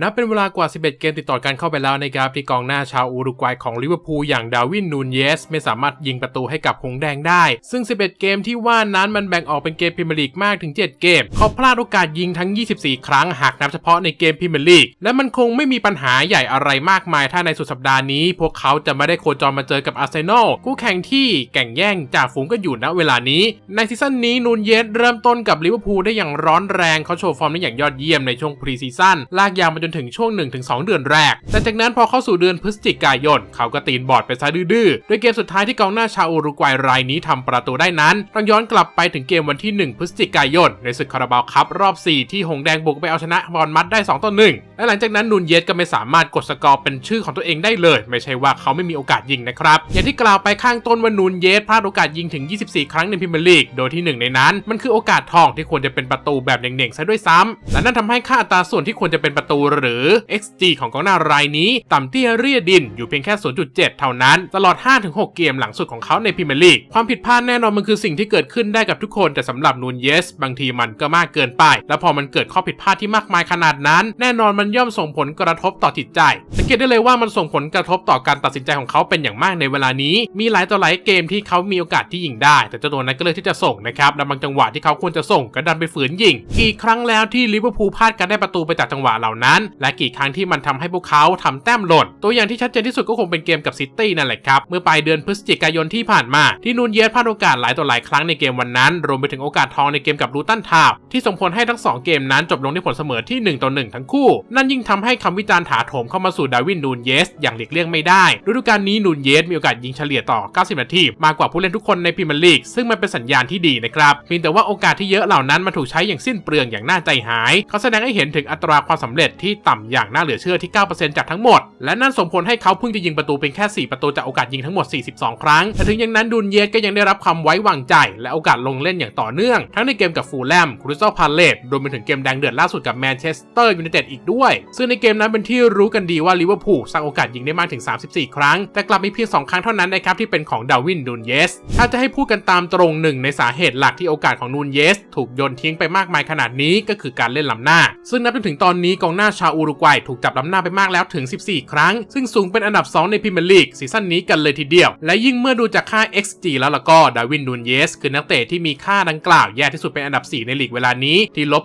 นับเป็นเวลากว่า 11 เกมติดต่อกันเข้าไปแล้วนะครับที่กองหน้าชาวอุรุกวัยของลิเวอร์พูลอย่างดาวินนูนเยส ไม่สามารถยิงประตูให้กับหงแดงได้ ซึ่ง 11 เกมที่ว่านั้นมันแบ่งออกเป็นเกมพรีเมียร์ลีกมากถึง 7 เกม เขาพลาดโอกาสยิงทั้ง 24 ครั้งหากนับเฉพาะในเกมพรีเมียร์ลีก และมันคงไม่มีปัญหาใหญ่อะไรมากมายถ้าในสุดสัปดาห์นี้ พวกเขาจะไม่ได้โคจรมาเจอกับอาร์เซนอลคู่แข่งที่แข่งแย่งจ่าฝูงกันอยู่ณเวลานี้ ในซีซั่นนี้นูนเยสเริ่มต้นกับลิเวอร์พูลได้อย่างร้อนแรงเขาโชว์ฟอร์มได้อย่างยอดเยี่ยมในช่วงพรีซีซั่นลากยาวมาจนถึงช่วง 1 2 เดือนแรก แต่จากนั้นพอเข้าสู่เดือนพฤศจิกายน เขาก็ตีนบอร์ดไปซะดื้อๆ โดยเกมสุดท้ายที่กองหน้าชาวอุรุกวัยรายนี้ทำประตูได้นั้น ต้องย้อนกลับไปถึงเกมวันที่ 1 พฤศจิกายน ในศึกคาราบาวคัพรอบ 4 ที่หงแดงบุกไปเอาชนะบอลมัดได้2ต่อ1และหลังจากนั้นนูนเยสก็ไม่สามารถกดสกอร์เป็นชื่อของตัวเองได้เลย ไม่ใช่ว่าเขาไม่มีโอกาสยิงนะครับ อย่างที่กล่าวไปข้างต้นว่านูนเยสพลาดโอกาสยิงถึง 24 ครั้งในพรีเมียร์ลีก โดยที่หนึ่งในนั้น มันคือโอกาสทองที่ควรจะเป็นประตูแบบเน่งๆซะด้วยซ้ำและนั่นทำให้ค่าอัตราส่วนที่ควรจะเป็นประตูหรือ XG ของกองหน้ารายนี้ ต่ำเตี้ยเรียดินอยู่เพียงแค่ 0.7 เท่านั้น ตลอด 5-6 เกมหลังสุดของเขาในพรีเมียร์ลีก ความผิดพลาดแน่นอนมันคือสิ่งที่เกิดขึ้นได้กับทุกคน แต่สำหรับนูนเยส บางทีมันก็มากเกินไป และพอมันเกิดข้อผิดพลาดที่มากมายขนาดนั้น แน่นอนมันย่อมส่งผลกระทบต่อจิตใจ สังเกตได้เลยว่ามันส่งผลกระทบต่อการตัดสินใจของเขาเป็นอย่างมากในเวลานี้ มีหลายต่อหลายเกมที่เขามีโอกาสที่ยิงได้ แต่เจ้าตัวนั้นก็เลยที่จะส่งนะครับและบางจังหวะที่เขาควรจะส่งก็ดันไปฝืนยิง กี่ครั้งแล้วที่ลิเวอร์พูลพลาดการได้ประตูไปจากจังหวะเหล่านั้นและกี่ครั้งที่มันทำให้พวกเขาทำแต้มหล่น ตัวอย่างที่ชัดเจนที่สุดก็คงเป็นเกมกับซิตี้นั่นแหละครับ เมื่อปลายเดือนพฤศจิกายนที่ผ่านมา ที่นูนเยสพลาดโอกาสหลายต่อหลายครั้งในเกมวันนั้น รวมไปถึงโอกาสทองในเกมกับลูตันทาวน์ที่ส่งผลให้ทั้ง 2 เกมนั้นจบลงด้วยผลเสมอที่1ต่อ1ทั้งคู่ นั่นยิ่งทำให้คำวิจารณ์ถาโถมเข้ามาสู่ดาวินนูนเยส อย่างหลีกเลี่ยงไม่ได้ฤดูกาลนี้นูนเยสมีโอกาสยิงเฉลี่ยต่อ 90 นาทีมากกว่าผู้เล่นทุกคนในพรีเมียร์ลีกซึ่งมันเป็นสัญญาณที่ดีนะครับเพียงแต่ว่าโอกาสที่เยอะเหล่านั้นมาถูกใช้อย่างสิ้นเปลืองอย่างน่าใจหาย เขาแสดงให้เห็นถึงอัตราความสำเร็จที่ต่ำอย่างน่าเหลือเชื่อที่ 9%จากทั้งหมด และนั่นส่งผลให้เขาเพิ่งจะยิงประตูเป็นแค่ 4 ประตูจากโอกาสยิงทั้งหมด 42 ครั้ง แต่ถึงอย่างนั้นดุนเยสก็ยังได้รับความไว้วางใจ และโอกาสลงเล่นอย่างต่อเนื่อง ทั้งในเกมกับฟูลแลมคริสตัลพาเลตรวมไปถึงเกมแดงเดือดล่าสุดกับแมนเชสเตอร์ยูไนเต็ดอีกด้วย ซึ่งในเกมนั้นเป็นที่รู้กันดีว่าลิเวอร์พูลสร้างโอกาสยิงได้มากถึง 34 ครั้ง แต่กลับมีเพียง 2 ครั้งเท่านั้นนะครับที่เป็นของดาวินนูนเยส ถ้าจะให้พูดกันตามตรงหนึ่งในสาเหตุหลักที่โอกาสของนูนเยส ถูกโยนทิ้งไปมากมายขนาดนี้ก็คือการเล่นล้ำหน้า ซึ่งนับจนถึงตอนนี้กองหน้าชาวอุรุกวัยถูกจับล้ำหน้าไปมากแล้วถึง 14ครั้ง ซึ่งสูงเป็นอันดับ 2 ในพรีเมียร์ลีกซีซั่นนี้กันเลยทีเดียว และยิ่งเมื่อดูจากค่า XG แล้วล่ะก็ดาวินนูนเยส คือนักเตะที่มีค่าดังกล่าวแย่ที่สุดเป็นอันดับ 4 ในลีกเวลานี้ที่ลบ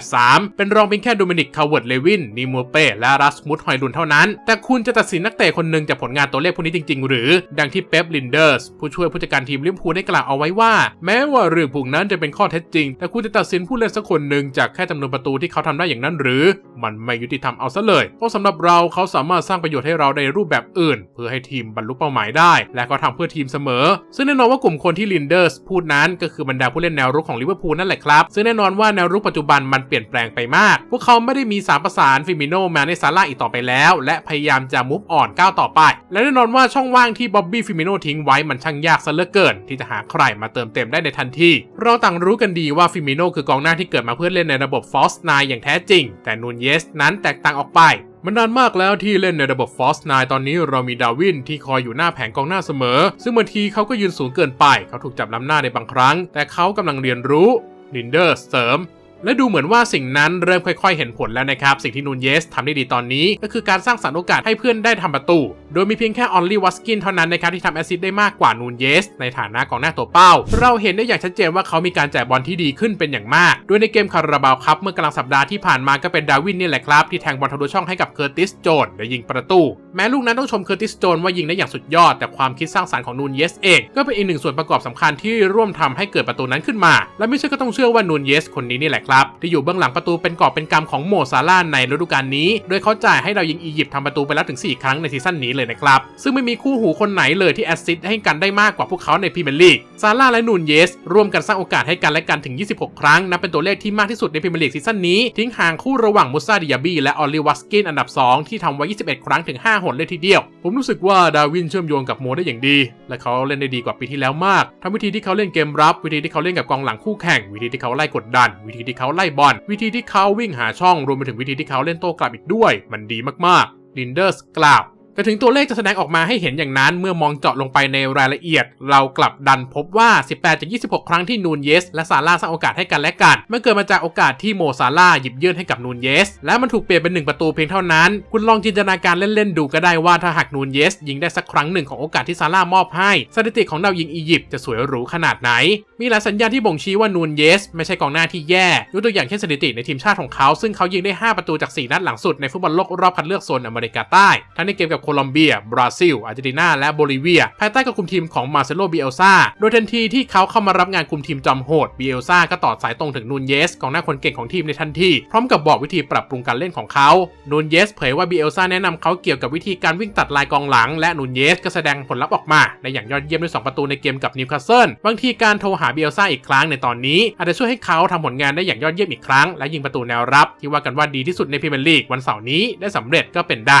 2.83 เป็นรองเพียงแค่โดมินิกคาร์เวิร์ดเลวินนีมูเป้และรัสมุดฮอยลุนเท่านั้น แต่คุณจะตัดสินนักเตะคนหนึ่งจากผลงานตัวเลขพวกนี้จริง ๆ หรือ ดังที่เป๊ปลินเดอร์สผู้ช่วยผู้จัดการทีมลิเวอร์พูลได้กล่าวเอาไว้ว่า แม้ว่าเรื่องพวกนั้นจะเป็นข้อเท็จจริง แต่คุณจะตัดสินผู้เล่นสักคนหนึ่งจากแค่จำนวนประตูที่เขาทำได้อย่างนั้นหรือ มันไม่ยุติธรรมเอาซะเลยเพราะสำหรับเราเขาสามารถสร้างประโยชน์ให้เราในรูปแบบอื่น เพื่อให้ทีมบรรลุเป้าหมายได้ และก็ทำเพื่อทีมเสมอ ซึ่งแน่นอนว่ากลุ่มคนที่ลินเดอร์สพูดนั้นก็คือบรรดาผู้เล่นแนวรุกของลิเวอร์พูลนั่นแหละครับ ซึ่งแน่นอนว่าแนวรุกปัจจุบันมันเปลี่ยนแปลงไปมาก พวกเขาไม่ได้มีสามประสานฟิมิโนมาในซาร่าอีกต่อไปแล้ว และพยายามจะมุฟอ่อนก้าวต่อไป และแน่นอนว่าช่องว่างที่บ๊อบบี้ฟิมิโนทิ้งไว้มันช่างยากซะเหลือเกิน ที่จะหาใครมาเติมเต็มได้ในทันทีเราต่างรู้กันดีว่าฟิมิโนคือกองหน้าที่เกิดมาเพื่อเล่นในระบบฟอสไนอย่างแท้จริง แต่นูนเยสนั้นแตกต่างออกไป มันนานมากแล้วที่เล่นในระบบ Force 9ตอนนี้เรามีดาวินที่คอยอยู่หน้าแผงกองหน้าเสมอ ซึ่งบางทีเขาก็ยืนสูงเกินไป เขาถูกจับล้ำหน้าในบางครั้ง แต่เขากำลังเรียนรู้ลินเดอร์เสริม และดูเหมือนว่าสิ่งนั้นเริ่มค่อย ๆ เห็นผลแล้วนะครับ สิ่งที่นูนเยสทำได้ดีตอนนี้ ก็คือการสร้างสรรค์โอกาสให้เพื่อนได้ทำประตู โดยมีเพียงแค่ออลลี่วัสกินเท่านั้นนะครับที่ทำแอซิสต์ได้มากกว่านูนเยสในฐานะกองหน้าตัวเป้า เราเห็นได้อย่างชัดเจนว่าเขามีการจ่ายบอลที่ดีขึ้นเป็นอย่างมากโดยในเกมคาราบาวคัพเมื่อกลางสัปดาห์ที่ผ่านมาก็เป็นดาวินนี่แหละครับที่แทงบอลทะลุช่องให้กับเคอร์ติสโจนและยิงประตู แม้ลูกนั้นต้องชมเคอร์ติสโจนว่ายิงได้อย่างสุดยอด แต่ความคิดสร้างสรรค์ของนูนเยสเองก็เป็นอีกหนึ่งส่วนประกอบสำคัญที่ร่วมทำให้เกิดประตูนั้นขึ้นมา และไม่เชื่อก็ต้องเชื่อว่านูนเยสคนนี้นี่แหละครับที่อยู่เบื้องหลังประตูเป็นกอบเป็นกำของโมซาร่าในฤดูกาลนี้ โดยเขาจ่ายให้เรายิงอียิปต์ทำประตูไปแล้วถึง 4 ครั้งในซีซั่นนี้เลยนะครับ ซึ่งไม่มีคู่หูคนไหนเลยที่แอสซิสต์ให้กันได้มากกว่าพวกเขาในพรีเมียร์ลีกซาร่าและนูนเยส ร่วมกันสร้างโอกาสให้กันและกันถึง 26 ครั้งนับเป็นตัวเลขที่มากที่สุดในพรีเมียร์ลีกซีซั่นนี้ทิ้งห่างคู่ระหว่างมุซาดิยาบีและออลลิวัสกินอันดับ 2 ที่ทำไว้ 21 ครั้งถึง 5 หนเลยทีเดียว ผมรู้สึกว่าดาวินเชื่อมโยงกับโมได้อย่างดี และเขาเล่นได้ดีกว่าปีที่แล้วมากทั้งวิธีที่เขาเล่นเกมรับ วิธีที่เขาเล่นกับกองหลังคู่แข่ง วิธีที่เขาไล่กดดัน วิธีที่เขาไล่บอล วิธีที่เขาวิ่งหาช่องรวมไปถึงวิธีที่เขาเล่นโต้กลับอีกด้วย มันดีมากๆลินเดอร์สกล่าว แต่ถึงตัวเลขจะแสดงออกมาให้เห็นอย่างนั้น เมื่อมองเจาะลงไปในรายละเอียด เรากลับดันพบว่า 18จาก26 ครั้งที่นูนเยส และซาร่าสร้างโอกาสให้กันและกันมันเกิดมาจากโอกาสที่โมซาร่าหยิบยื่นให้กับนูนเยส และมันถูกเปลี่ยนเป็นหนึ่งประตูเพียงเท่านั้น คุณลองจินตนาการเล่นๆดูก็ได้ว่าถ้าหากนูนเยส ยิงได้สักครั้งหนึ่งของโอกาสที่ซาร่ามอบให้สถิติของดาวยิงอียิปต์จะสวยหรูขนาดไหน มีหลายสัญญาณที่บ่งชี้ว่านูนเยส ไม่ใช่กองหน้าที่แย่ยกตัวอย่างเช่นสถิติในทีมชาติของเขาซึ่งเขายิงได้ 5 ประตูจาก 4 นัดหลังสุดในฟุตบอลโลกรอบคัดเลือกโซนอเมริกาใต้ทั้งในเกมกับโคลอมเบีย บราซิล อาร์เจนตินาและโบลิเวีย ภายใต้การคุมทีมของมาเซโลบิเอลซาโดยทันทีที่เขาเข้ามารับงานคุมทีมจอมโหดบิเอลซาก็ต่อสายตรงถึงนูนเยสกองหน้าคนเก่งของทีมในทันทีพร้อมกับบอกวิธีปรับปรุงการเล่นของเขานูนเยสเผยว่าบิเอลซาแนะนำเขาเกี่ยวกับวิธีการวิ่งตัดลายกองหลัง และนูนเยสก็แสดงผลลัพธ์ออกมาในอย่างยอดเยี่ยมด้วยสองประตูในเกมกับนิวคาสเซิลบางทีการโทรหาบิเอลซาอีกครั้งในตอนนี้ อาจจะช่วยให้เขาทำผลงานได้อย่างยอดเยี่ยมอีกครั้งและยิงประตูแนวรับ ที่ว่ากันว่าดีที่สุดในพรีเมียร์ลีกวันเสาร์นี้ได้สำเร็จก็เป็นได้